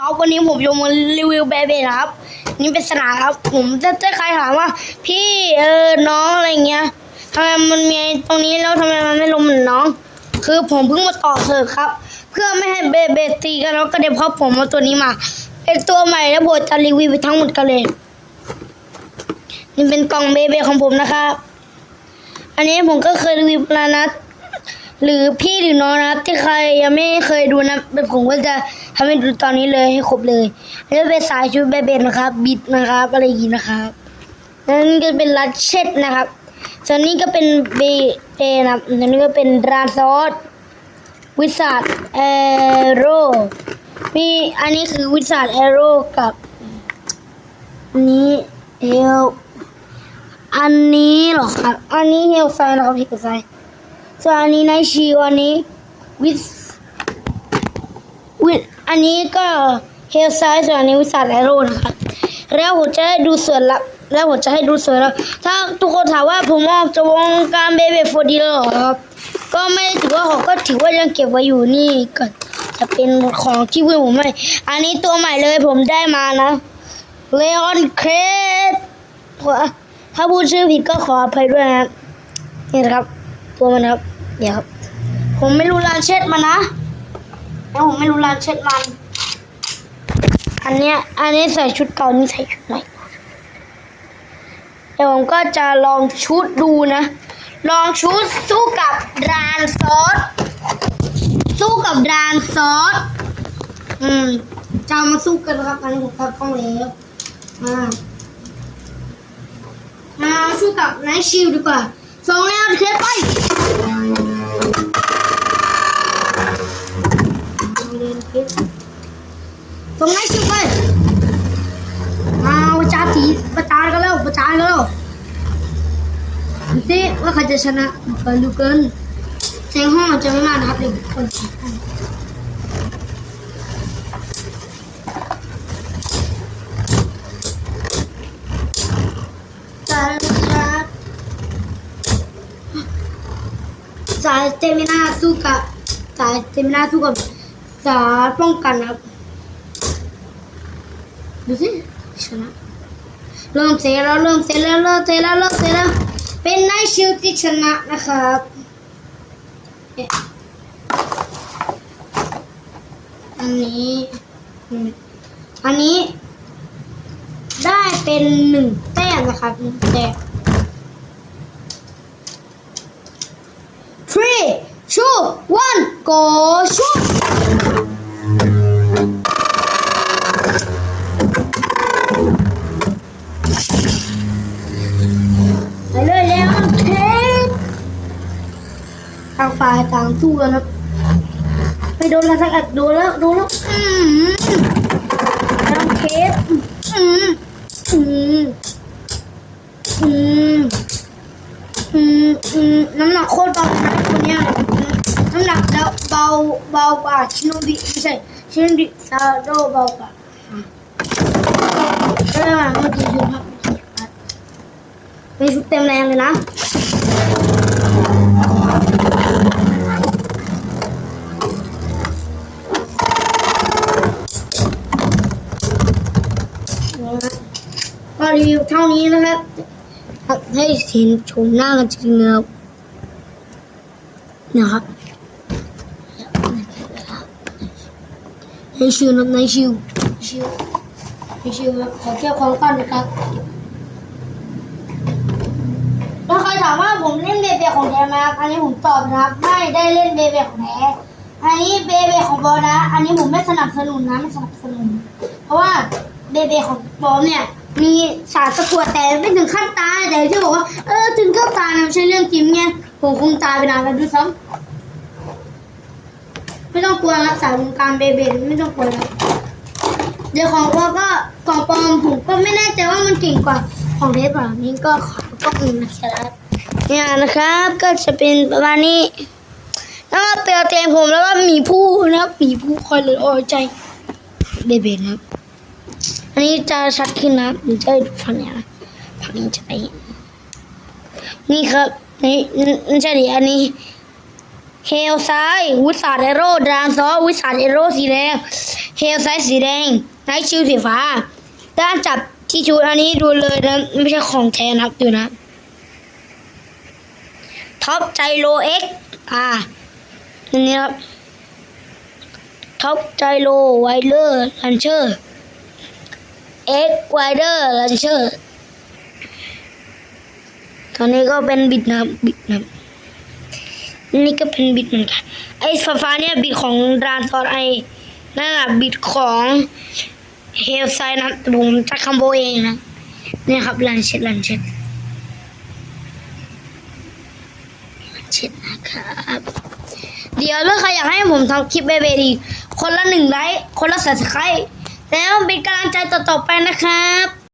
ครับวันนี้ผมจะมารีวิวแบรเบนะครับ นี่เป็นสนามครับ ผมจะจะใครถามว่า พี่เออน้องอะไรเงี้ยทำไมมันมีตรงนี้แล้วทำไมมันไม่ลงเหมือนน้อง คือผมเพิ่งมาต่อเสิร์ฟครับ เพื่อไม่ให้เบเบตีกันแล้วก็เดี๋ยวพอผมเอาตัวนี้มาเป็นตัวใหม่แล้วผมจะรีวิวไปทั้งหมดกันเลย นี่เป็นกล่องเบเบของผมนะครับ อันนี้ผมก็เคยรีวิวแล้วนะหรือพี่หรือน้องนะที่ใครยังไม่เคยดูนะเป็นผมก็จะ ทำให้ดูตอนนี้เลยให้ครบเลยแล้วเป็นสายชุดเบเบนนะครับ บิดนะครับอะไรอย่างนี้นะครับนั่นก็เป็นลัดเช็ดนะครับส่วนนี้ก็เป็นเบเบนะครับส่วนนี้ก็เป็นรานซอสวิสัทแอโร่มีอันนี้คือวิสัทแอโร่กับอันนี้เฮลอันนี้เหรอครับ อันนี้เฮลไซนะครับเฮลไซส่วนอันนี้ในชิวอันนี้วิสวิ อันนี้ก็เฮลไซส่วนอันนี้วิสัทแอโร่นะครับ แล้วผมจะให้ดูส่วนลับแล้วผมจะให้ดูส่วนลับถ้าทุกคนถามว่าผมออกจากวงการเบเบโฟดีแล้วหรอครับ ก็ไม่ถือว่าผมก็ถือว่ายังเก็บไว้อยู่นี่ก็จะเป็นของที่เพื่อนผมให้อันนี้ตัวใหม่เลยผมได้มานะเลออนเครสถ้าพูดชื่อผิดก็ขออภัยด้วยนะนี่นะครับ ตัวมันครับ เดี๋ยวครับ ผมไม่รู้รานเช็ดมันนะ แล้วผมไม่รู้ร้านเช็ดมัน อันเนี้ย อันนี้ใส่ชุดเก่านี่ใส่ชุดใหม่เดี๋ยวผมก็จะลองชุดดูนะ ลองชุดสู้กับรานซอส สู้กับรานซอส อืมจะมาสู้กันนะครับอันนี้ผมตัดกล้องแล้วอ่ามาสู้กับไนท์ชิลดีกว่าสองแล้วเคสไป สองไหนชิลไปมาประจานทีประจานกันแล้วประจานกันแล้วดูสิว่าใครจะชนะไปดูกินเสียงห้องจะไม่มานะครับเดี๋ยวคนสีห้องสายเตมินาสู้กับสายเตมินาสู้กับ สายป้องกันนะครับดูสิชนะเริ่มเสร็จแล้วเริ่มเสร็จแล้วเริ่มเสร็จแล้วเริ่มเสร็จแล้วเป็นนายชิวที่ชนะนะครับอันนี้อันนี้ได้เป็นหนึ่งแต้มนะครับหนึ่งแต้ม three two one go shoot ายต่างสู้กันครับไปโดนแล้วสักอัดโดนแล้วโดนแล้วอืมน้ำเทปอืมอืมอืมอืมอืมน้ำหนักโคตรเบาเลยนะคนเนี้ยน้ำหนักแล้วเบาเบากว่าชิโนบิไม่ใช่ชิโนบิซาโดเบากว่าก็เลยมาเมื่อกี้ชุดครับมีชุดเต็มแรงเลยนะ ก็รีวิวเท่านี้นะครับให้เห็นชมหน้ากันจริงๆนะครับนะครับในชิวนะในชิวชิวในชิวครับขอเก็บของก่อนนะครับแล้วใครถามว่าผมเล่นเบเบของแท้ไหมครับอันนี้ผมตอบนะครับ ไม่ได้เล่นเบเบของแท้อันนี้เบเบของบอลนะ อันนี้ผมไม่สนับสนุนนะไม่สนับสนุน เพราะว่าเบเบของบอมเนี่ย มีสารตะกั่วแต่ไม่ถึงขั้นตายแต่ที่บอกว่าเออถึงขั้นตายนะไม่ใช่เรื่องจริงไงผมคงตายไปนานแล้วด้วยซ้ำไม่ต้องกลัวรับสาวงการเบเบไม่ต้องกลัวครับเดี๋ยวของปอก็ของปลอมผมก็ไม่แน่ใจว่ามันเก่งกว่าของเทปหรือนี้ก็ขอก็อื่นนะครับเนี่ยนะครับก็จะเป็นประมาณนี้แล้วก็เตียวเตียงผมแล้วก็มีผู้นะครับมีผู้คอยเลยโอ้ยใจเบเบนะครับ อันนี้จะชัดขึ้นนะมันจะดูฝั่งนี้ยนะฝั่งนี้จะไปเห็นนี่ครับนี่นี่ใช่ดิอันนี้เฮลซ้ายวิสาดเอโร่ดานซอวิสาดเอโร่สีแดงเฮลซ้ายสีแดงไนท์ชิลสีฟ้า ด้านจับที่ชุดอันนี้ดูเลยนะไม่ใช่ของแท้นะครับดูนะท็อปไจโรเอ็กอ่าอันนี้ครับท็อปไจโรไวเลอร์ลันเชอร์ เอ็กไวเดอร์ลันเชอร์ตอนนี้ก็เป็นบิดนะบิดนะนี่ก็เป็นบิดเหมือนกันไอ้ฟ้าฟ้าๆเนี่ยบิดของรานซอดไอนั่นแหละบิดของเฮลไซนะครับแต่ผมจะคัมโบเองนะเนี่ยครับลันเช็ดลันเช็ดลันเช็ดนะครับเดี๋ยวถ้าใครอยากให้ผมทำคลิปเบเบดีคนละหนึ่งไลค์คนละสับสไครต์ แล้วเป็นกำลังใจต่อๆไปนะครับ